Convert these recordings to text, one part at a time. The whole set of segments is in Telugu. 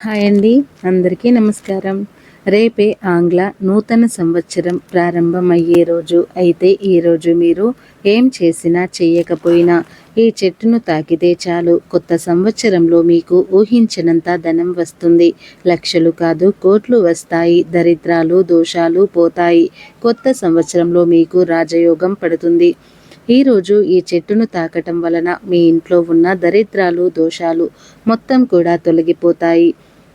హాయ్ అండి. అందరికీ నమస్కారం. రేపే ఆంగ్ల నూతన సంవత్సరం ప్రారంభమయ్యే రోజు. అయితే ఈరోజు మీరు ఏం చేసినా చేయకపోయినా ఈ చెట్టును తాకితే చాలు. కొత్త సంవత్సరంలో మీకు ఊహించినంత ధనం వస్తుంది. లక్షలు కాదు కోట్లు వస్తాయి. దరిద్రాలు దోషాలు పోతాయి. కొత్త సంవత్సరంలో మీకు రాజయోగం పడుతుంది. ఈరోజు ఈ చెట్టును తాకటం వలన మీ ఇంట్లో ఉన్న దరిద్రాలు దోషాలు మొత్తం కూడా తొలగిపోతాయి.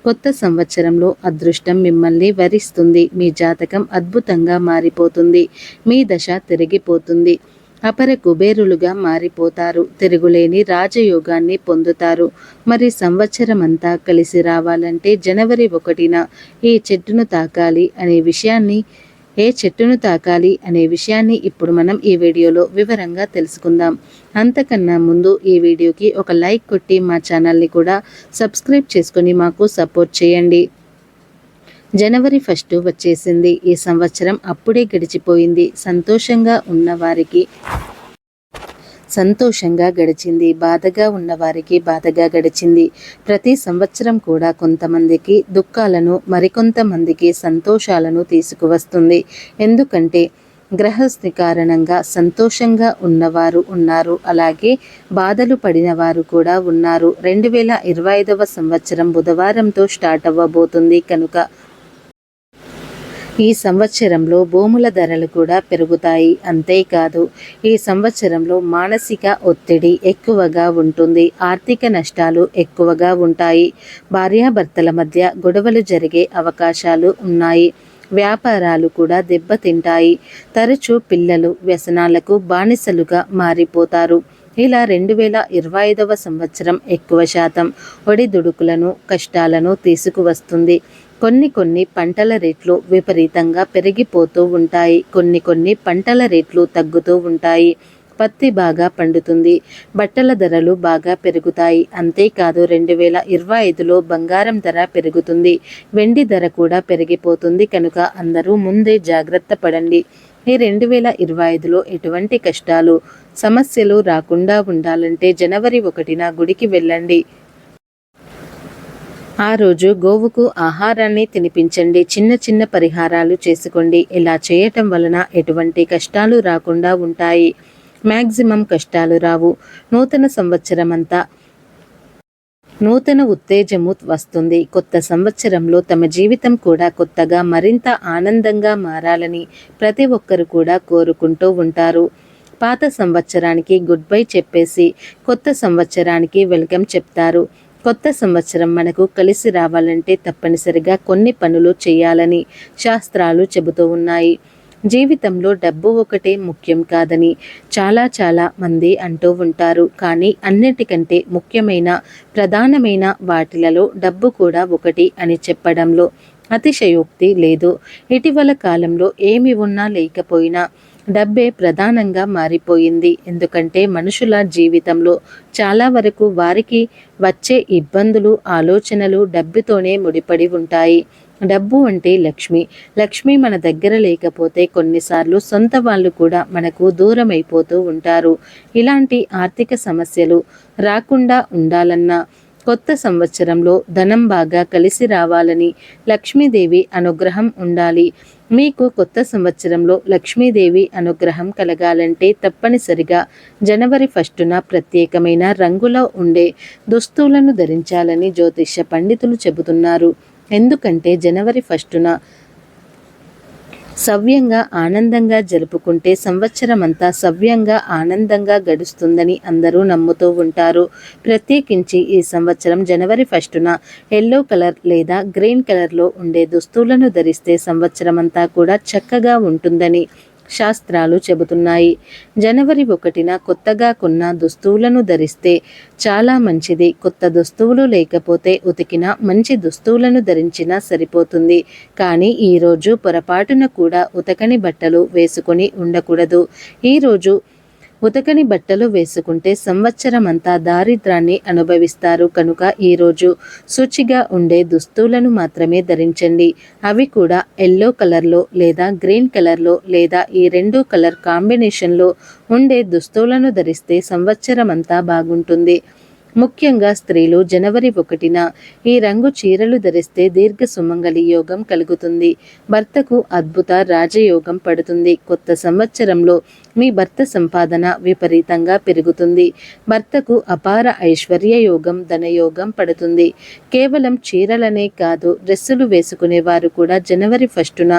కొత్త సంవత్సరంలో అదృష్టం మిమ్మల్ని వరిస్తుంది. మీ జాతకం అద్భుతంగా మారిపోతుంది. మీ దశ తిరిగిపోతుంది. అపర కుబేరులుగా మారిపోతారు. తిరుగులేని రాజయోగాన్ని పొందుతారు. మరి సంవత్సరం అంతా కలిసి రావాలంటే జనవరి ఒకటిన ఈ చెట్టును తాకాలి అనే విషయాన్ని ఏ చెట్టును తాకాలి అనే విషయాన్ని ఇప్పుడు మనం ఈ వీడియోలో వివరంగా తెలుసుకుందాం. అంతకన్నా ముందు ఈ వీడియోకి ఒక లైక్ కొట్టి మా ఛానల్ని కూడా సబ్స్క్రైబ్ చేసుకొని మాకు సపోర్ట్ చేయండి. జనవరి ఫస్ట్ వచ్చేసింది. ఈ సంవత్సరం అప్పుడే గడిచిపోయింది. సంతోషంగా ఉన్నవారికి సంతోషంగా గడిచింది. బాధగా ఉన్నవారికి బాధగా గడిచింది. ప్రతి సంవత్సరం కూడా కొంతమందికి దుఃఖాలను మరికొంతమందికి సంతోషాలను తీసుకువస్తుంది. ఎందుకంటే గ్రహస్థి కారణంగా సంతోషంగా ఉన్నవారు ఉన్నారు. అలాగే బాధలు పడిన వారు కూడా ఉన్నారు. రెండు వేల ఇరవై ఐదవ సంవత్సరం బుధవారంతో స్టార్ట్ అవ్వబోతుంది. కనుక ఈ సంవత్సరంలో భూముల ధరలు కూడా పెరుగుతాయి. అంతేకాదు ఈ సంవత్సరంలో మానసిక ఒత్తిడి ఎక్కువగా ఉంటుంది. ఆర్థిక నష్టాలు ఎక్కువగా ఉంటాయి. భార్యాభర్తల మధ్య గొడవలు జరిగే అవకాశాలు ఉన్నాయి. వ్యాపారాలు కూడా దెబ్బతింటాయి. తరచూ పిల్లలు వ్యసనాలకు బానిసలుగా మారిపోతారు. ఇలా రెండు వేల ఇరవై ఐదవ సంవత్సరం ఎక్కువ శాతం ఒడిదుడుకులను కష్టాలను తీసుకువస్తుంది. కొన్ని కొన్ని పంటల రేట్లు విపరీతంగా పెరిగిపోతూ ఉంటాయి. కొన్ని కొన్ని పంటల రేట్లు తగ్గుతూ ఉంటాయి. పత్తి బాగా పండుతుంది. బట్టల ధరలు బాగా పెరుగుతాయి. అంతేకాదు రెండు వేల ఇరవై ఐదులో బంగారం ధర పెరుగుతుంది. వెండి ధర కూడా పెరిగిపోతుంది కనుక అందరూ ముందే జాగ్రత్త పడండి. ఈ రెండు వేల ఇరవై ఐదులో ఎటువంటి కష్టాలు సమస్యలు రాకుండా ఉండాలంటే జనవరి ఒకటిన గుడికి వెళ్ళండి. ఆ రోజు గోవుకు ఆహారాన్ని తినిపించండి చిన్న చిన్న పరిహారాలు చేసుకోండి. ఇలా చేయటం వలన ఎటువంటి కష్టాలు రాకుండా ఉంటాయి. మ్యాక్సిమం కష్టాలు రావు. నూతన సంవత్సరం అంతా నూతన ఉత్తేజము వస్తుంది. కొత్త సంవత్సరంలో తమ జీవితం కూడా కొత్తగా మరింత ఆనందంగా మారాలని ప్రతి ఒక్కరు కూడా కోరుకుంటూ ఉంటారు. పాత సంవత్సరానికి గుడ్ బై చెప్పేసి కొత్త సంవత్సరానికి వెల్కమ్ చెప్తారు. కొత్త సంవత్సరం మనకు కలిసి రావాలంటే తప్పనిసరిగా కొన్ని పనులు చేయాలని శాస్త్రాలు చెబుతూ ఉన్నాయి. జీవితంలో డబ్బు ఒకటే ముఖ్యం కాదని చాలా చాలా మంది అంటూ ఉంటారు. కానీ అన్నిటికంటే ముఖ్యమైన ప్రధానమైన వాటిలలో డబ్బు కూడా ఒకటి అని చెప్పడంలో అతిశయోక్తి లేదు. ఇటీవల కాలంలో ఏమి ఉన్నా లేకపోయినా డబ్బే ప్రధానంగా మారిపోయింది. ఎందుకంటే మనుషుల జీవితంలో చాలా వరకు వారికి వచ్చే ఇబ్బందులు ఆలోచనలు డబ్బుతోనే ముడిపడి ఉంటాయి. డబ్బు అంటే లక్ష్మి. లక్ష్మి మన దగ్గర లేకపోతే కొన్నిసార్లు సొంత వాళ్ళు కూడా మనకు దూరం అయిపోతూ ఉంటారు. ఇలాంటి ఆర్థిక సమస్యలు రాకుండా ఉండాలన్నా కొత్త సంవత్సరంలో ధనం బాగా కలిసి రావాలని లక్ష్మీదేవి అనుగ్రహం ఉండాలి. మీకు కొత్త సంవత్సరంలో లక్ష్మీదేవి అనుగ్రహం కలగాలంటే తప్పనిసరిగా జనవరి ఫస్టున ప్రత్యేకమైన రంగులో ఉండే దుస్తులను ధరించాలని జ్యోతిష్య పండితులు చెబుతున్నారు. ఎందుకంటే జనవరి ఫస్టున సవ్యంగా ఆనందంగా జరుపుకుంటే సంవత్సరం అంతా సవ్యంగా ఆనందంగా గడుస్తుందని అందరూ నమ్ముతూ ఉంటారు. ప్రత్యేకించి ఈ సంవత్సరం జనవరి ఫస్టున ఎల్లో కలర్ లేదా గ్రీన్ కలర్లో ఉండే దుస్తులను ధరిస్తే సంవత్సరం అంతా కూడా చక్కగా ఉంటుందని శాస్త్రాలు చెబుతున్నాయి. జనవరి ఒకటిన కొత్తగా కొన్న దుస్తువులను ధరిస్తే చాలా మంచిది. కొత్త దుస్తువులు లేకపోతే ఉతికిన మంచి దుస్తువులను ధరించినా సరిపోతుంది. కానీ ఈరోజు పొరపాటున కూడా ఉతకని బట్టలు వేసుకొని ఉండకూడదు. ఈరోజు ఉతకని బట్టలు వేసుకుంటే సంవత్సరమంతా దారిద్రాన్ని అనుభవిస్తారు. కనుక ఈరోజు శుచిగా ఉండే దుస్తులను మాత్రమే ధరించండి. అవి కూడా ఎల్లో కలర్లో లేదా గ్రీన్ కలర్లో లేదా ఈ రెండు కలర్ కాంబినేషన్లో ఉండే దుస్తులను ధరిస్తే సంవత్సరమంతా బాగుంటుంది. ముఖ్యంగా స్త్రీలు జనవరి ఒకటిన ఈ రంగు చీరలు ధరిస్తే దీర్ఘ సుమంగళి యోగం కలుగుతుంది. భర్తకు అద్భుత రాజయోగం పడుతుంది. కొత్త సంవత్సరంలో మీ భర్త సంపాదన విపరీతంగా పెరుగుతుంది. భర్తకు అపార ఐశ్వర్య యోగం ధనయోగం పడుతుంది. కేవలం చీరలనే కాదు డ్రెస్సులు వేసుకునే వారు కూడా జనవరి ఫస్టున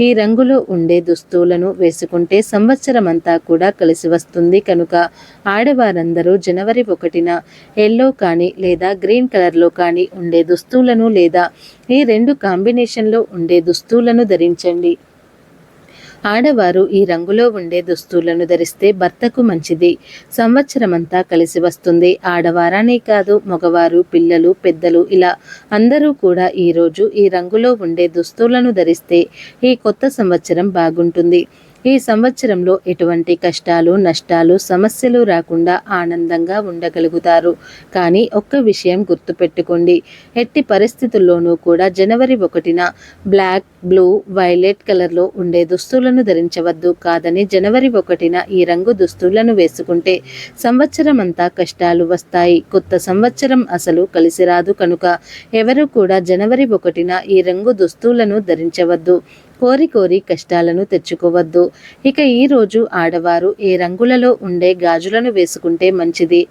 ఈ రంగులో ఉండే దుస్తులను వేసుకుంటే సంవత్సరం అంతా కూడా కలిసి వస్తుంది కనుక ఆడవారందరూ జనవరి ఒకటిన ఎల్లో కానీ లేదా గ్రీన్ కలర్లో కానీ ఉండే దుస్తులను లేదా ఈ రెండు కాంబినేషన్లో ఉండే దుస్తులను ధరించండి. ఆడవారు ఈ రంగులో ఉండే దుస్తులను ధరిస్తే భర్తకు మంచిది. సంవత్సరమంతా కలిసి వస్తుంది. ఆడవారానే కాదు మగవారు పిల్లలు పెద్దలు ఇలా అందరూ కూడా ఈరోజు ఈ రంగులో ఉండే దుస్తులను ధరిస్తే ఈ కొత్త సంవత్సరం బాగుంటుంది. ఈ సంవత్సరంలో ఎటువంటి కష్టాలు నష్టాలు సమస్యలు రాకుండా ఆనందంగా ఉండగలుగుతారు. కానీ ఒక్క విషయం గుర్తుపెట్టుకోండి. ఎట్టి పరిస్థితుల్లోనూ కూడా జనవరి ఒకటిన బ్లాక్ బ్లూ వైలెట్ కలర్లో ఉండే దుస్తులను ధరించవద్దు. కాదని జనవరి ఒకటిన ఈ రంగు దుస్తులను వేసుకుంటే సంవత్సరం అంతా కష్టాలు వస్తాయి. కొత్త సంవత్సరం అసలు కలిసి రాదు కనుక ఎవరు కూడా జనవరి ఒకటిన ఈ రంగు దుస్తులను ధరించవద్దు. కోరి కోరి కష్టాలను తెచ్చుకోవద్దు. ఇక ఈరోజు ఆడవారు ఏ రంగులలో ఉండే గాజులను వేసుకుంటే మంచిది?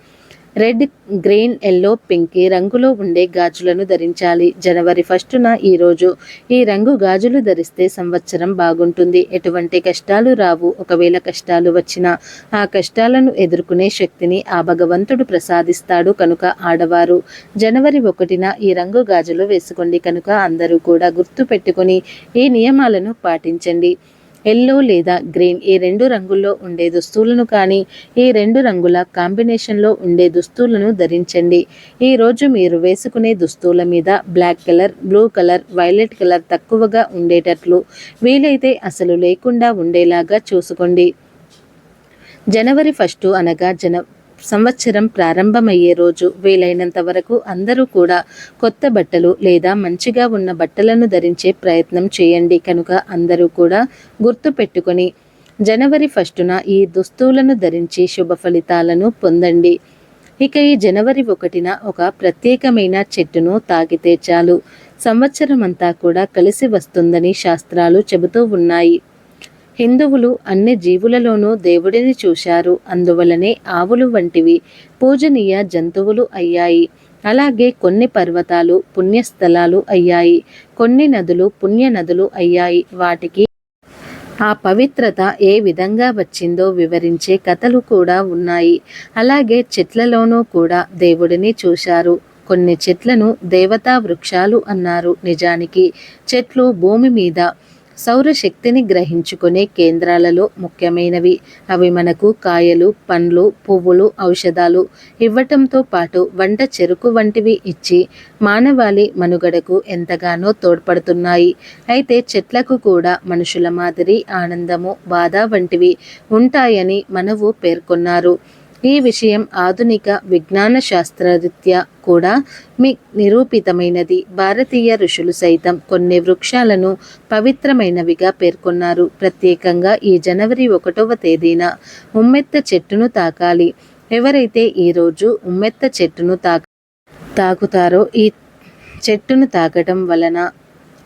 రెడ్ గ్రీన్ ఎల్లో పింక్ ఈ రంగులో ఉండే గాజులను ధరించాలి. జనవరి ఫస్టున ఈరోజు ఈ రంగు గాజులు ధరిస్తే సంవత్సరం బాగుంటుంది. ఎటువంటి కష్టాలు రావు. ఒకవేళ కష్టాలు వచ్చినా ఆ కష్టాలను ఎదుర్కొనే శక్తిని ఆ భగవంతుడు ప్రసాదిస్తాడు కనుక ఆడవారు. జనవరి ఒకటిన ఈ రంగు గాజులు వేసుకోండి కనుక అందరూ కూడా గుర్తు పెట్టుకొని ఈ నియమాలను పాటించండి. ఎల్లో లేదా గ్రీన్ ఈ రెండు రంగుల్లో ఉండే దుస్తులను కానీ ఈ రెండు రంగుల కాంబినేషన్లో ఉండే దుస్తులను ధరించండి. ఈరోజు మీరు వేసుకునే దుస్తుల మీద black colour blue colour violet colour తక్కువగా ఉండేటట్లు వీలైతే అసలు లేకుండా ఉండేలాగా చూసుకోండి. జనవరి ఫస్ట్ అనగా జన సంవత్సరం ప్రారంభమయ్యే రోజు వీలైనంత వరకు అందరూ కూడా కొత్త బట్టలు లేదా మంచిగా ఉన్న బట్టలను ధరించే ప్రయత్నం చేయండి కనుక అందరూ కూడా గుర్తు పెట్టుకొని జనవరి ఫస్టున ఈ దుస్తులను ధరించి శుభ ఫలితాలను పొందండి. ఇక ఈ జనవరి ఒకటిన ఒక ప్రత్యేకమైన చెట్టును తాగితే చాలు. సంవత్సరం అంతా కూడా కలిసి వస్తుందని శాస్త్రాలు చెబుతూ ఉన్నాయి. హిందువులు అన్ని జీవులలోనూ దేవుడిని చూశారు. అందువలనే ఆవులు వంటివి పూజనీయ జంతువులు అయ్యాయి. అలాగే కొన్ని పర్వతాలు పుణ్యస్థలాలు అయ్యాయి. కొన్ని నదులు పుణ్య నదులు అయ్యాయి. వాటికి ఆ పవిత్రత ఏ విధంగా వచ్చిందో వివరించే కథలు కూడా ఉన్నాయి. అలాగే చెట్లలోనూ కూడా దేవుడిని చూశారు. కొన్ని చెట్లను దేవతా వృక్షాలు అన్నారు నిజానికి. చెట్లు భూమి మీద సౌరశక్తిని గ్రహించుకునే కేంద్రాలలో ముఖ్యమైనవి. అవి మనకు కాయలు పండ్లు పువ్వులు ఔషధాలు ఇవ్వటంతో పాటు వంట చెరుకు వంటివి ఇచ్చి మానవాళి మనుగడకు ఎంతగానో తోడ్పడుతున్నాయి. అయితే చెట్లకు కూడా మనుషుల మాదిరి ఆనందము బాధ వంటివి ఉంటాయని మనవు పేర్కొన్నారు. ఈ విషయం ఆధునిక విజ్ఞాన శాస్త్రరీత్యా కూడా మీ నిరూపితమైనది. భారతీయ ఋషులు సైతం కొన్ని వృక్షాలను పవిత్రమైనవిగా పేర్కొన్నారు. ప్రత్యేకంగా ఈ జనవరి ఒకటవ తేదీన ఉమ్మెత్త చెట్టును తాకాలి. ఎవరైతే ఈరోజు ఉమ్మెత్త చెట్టును తాక తాకుతారో ఈ చెట్టును తాకటం వలన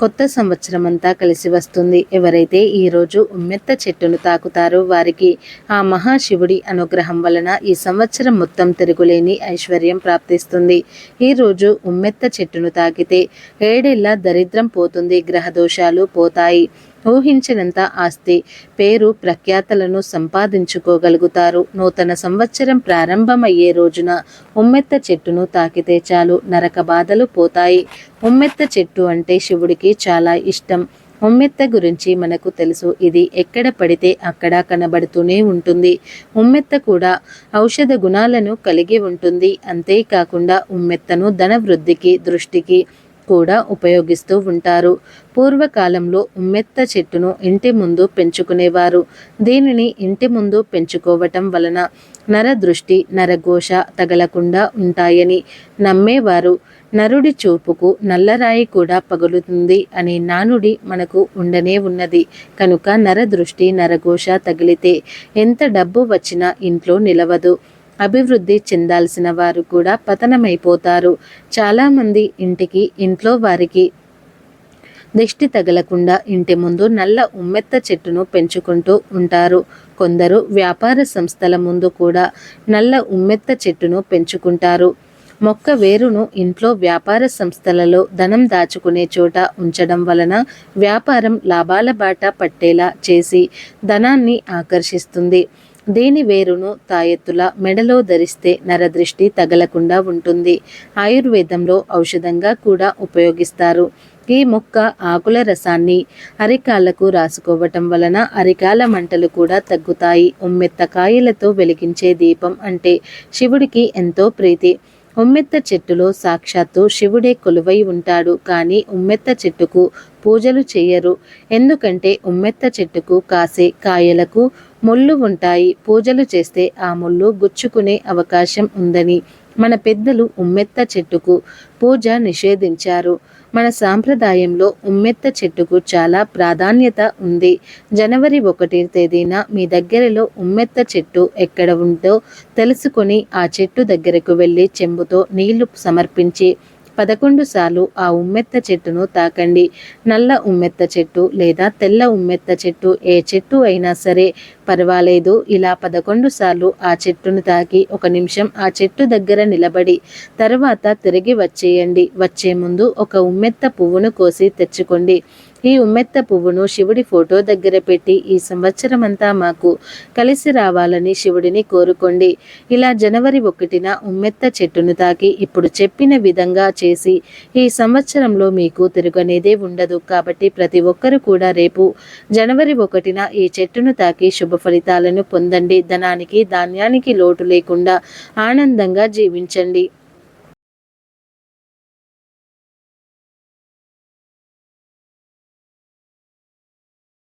కొత్త సంవత్సరం అంతా కలిసి వస్తుంది. ఎవరైతే ఈరోజు ఉమ్మెత్త చెట్టును తాకుతారో వారికి ఆ మహాశివుడి అనుగ్రహం వలన ఈ సంవత్సరం మొత్తం తిరుగులేని ఐశ్వర్యం ప్రాప్తిస్తుంది. ఈరోజు ఉమ్మెత్త చెట్టును తాకితే ఏడేళ్ళ దరిద్రం పోతుంది గ్రహదోషాలు పోతాయి. ఊహించినంత ఆస్తి. పేరు ప్రఖ్యాతలను సంపాదించుకోగలుగుతారు. నూతన సంవత్సరం ప్రారంభమయ్యే రోజున ఉమ్మెత్త చెట్టును తాకితే చాలు. నరక బాధలు పోతాయి. ఉమ్మెత్త చెట్టు అంటే శివుడికి చాలా ఇష్టం. ఉమ్మెత్త గురించి మనకు తెలుసు. ఇది ఎక్కడ పడితే అక్కడ కనబడుతూనే ఉంటుంది. ఉమ్మెత్త కూడా ఔషధ గుణాలను కలిగి ఉంటుంది. అంతేకాకుండా ఉమ్మెత్తను ధన వృద్ధికి దృష్టికి కూడా ఉపయోగిస్తూ ఉంటారు. పూర్వకాలంలో ఉమ్మెత్త చెట్టును ఇంటి ముందు పెంచుకునేవారు. దీనిని ఇంటి ముందు పెంచుకోవటం వలన నరదృష్టి నరఘోష తగలకుండా ఉంటాయని నమ్మేవారు. నరుడి చూపుకు నల్లరాయి కూడా పగులుతుంది అనే నానుడి మనకు ఉండనే ఉన్నది. కనుక నరదృష్టి నరఘోష తగిలితే ఎంత డబ్బు వచ్చినా ఇంట్లో నిలవదు. అభివృద్ధి చెందాల్సిన వారు కూడా పతనమైపోతారు. చాలామంది ఇంటికి ఇంట్లో వారికి దిష్టి తగలకుండా ఇంటి ముందు నల్ల ఉమ్మెత్త చెట్టును పెంచుకుంటూ ఉంటారు. కొందరు వ్యాపార సంస్థల ముందు కూడా నల్ల ఉమ్మెత్త చెట్టును పెంచుకుంటారు. మొక్క వేరును ఇంట్లో వ్యాపార సంస్థలలో ధనం దాచుకునే చోట ఉంచడం వలన వ్యాపారం లాభాల బాట పట్టేలా చేసి ధనాన్ని ఆకర్షిస్తుంది. దీని వేరును తాయెత్తుల మెడలో ధరిస్తే నరదృష్టి తగలకుండా ఉంటుంది. ఆయుర్వేదంలో ఔషధంగా కూడా ఉపయోగిస్తారు. ఈ మొక్క ఆకుల రసాన్ని అరికాళ్ళకు రాసుకోవటం వలన అరికాల మంటలు కూడా తగ్గుతాయి. ఉమ్మెత్త కాయలతో వెలిగించే దీపం అంటే శివుడికి ఎంతో ప్రీతి. ఉమ్మెత్త చెట్టులో సాక్షాత్తు శివుడే కొలువై ఉంటాడు. కానీ ఉమ్మెత్త చెట్టుకు పూజలు చేయరు. ఎందుకంటే ఉమ్మెత్త చెట్టుకు కాసే కాయలకు ముళ్ళు ఉంటాయి. పూజలు చేస్తే ఆ ముళ్ళు గుచ్చుకునే అవకాశం ఉందని మన పెద్దలు ఉమ్మెత్త చెట్టుకు పూజ నిషేధించారు. మన సాంప్రదాయంలో ఉమ్మెత్త చెట్టుకు చాలా ప్రాధాన్యత ఉంది. జనవరి ఒకటి తేదీన మీ దగ్గరలో ఉమ్మెత్త చెట్టు ఎక్కడ ఉందో తెలుసుకొని ఆ చెట్టు దగ్గరకు వెళ్ళి చెంబుతో నీళ్ళు సమర్పించి పదకొండు సార్లు ఆ ఉమ్మెత్త చెట్టును తాకండి. నల్ల ఉమ్మెత్త చెట్టు లేదా తెల్ల ఉమ్మెత్త చెట్టు ఏ చెట్టు అయినా సరే పర్వాలేదు. ఇలా పదకొండు సార్లు ఆ చెట్టును తాకి ఒక నిమిషం ఆ చెట్టు దగ్గర నిలబడి తర్వాత తిరిగి వచ్చేయండి. వచ్చే ముందు ఒక ఉమ్మెత్త పువ్వును కోసి తెచ్చుకోండి. ఈ ఉమ్మెత్త పువ్వును శివుడి ఫోటో దగ్గర పెట్టి ఈ సంవత్సరం అంతా మాకు కలిసి రావాలని శివుడిని కోరుకోండి. ఇలా జనవరి ఒకటిన ఉమ్మెత్త చెట్టును తాకి ఇప్పుడు చెప్పిన విధంగా చేసి ఈ సంవత్సరంలో మీకు తిరుగనేదే ఉండదు. కాబట్టి ప్రతి ఒక్కరు కూడా రేపు జనవరి ఒకటిన ఈ చెట్టును తాకి శుభ ఫలితాలను పొందండి. ధనానికి ధాన్యానికి లోటు లేకుండా ఆనందంగా జీవించండి.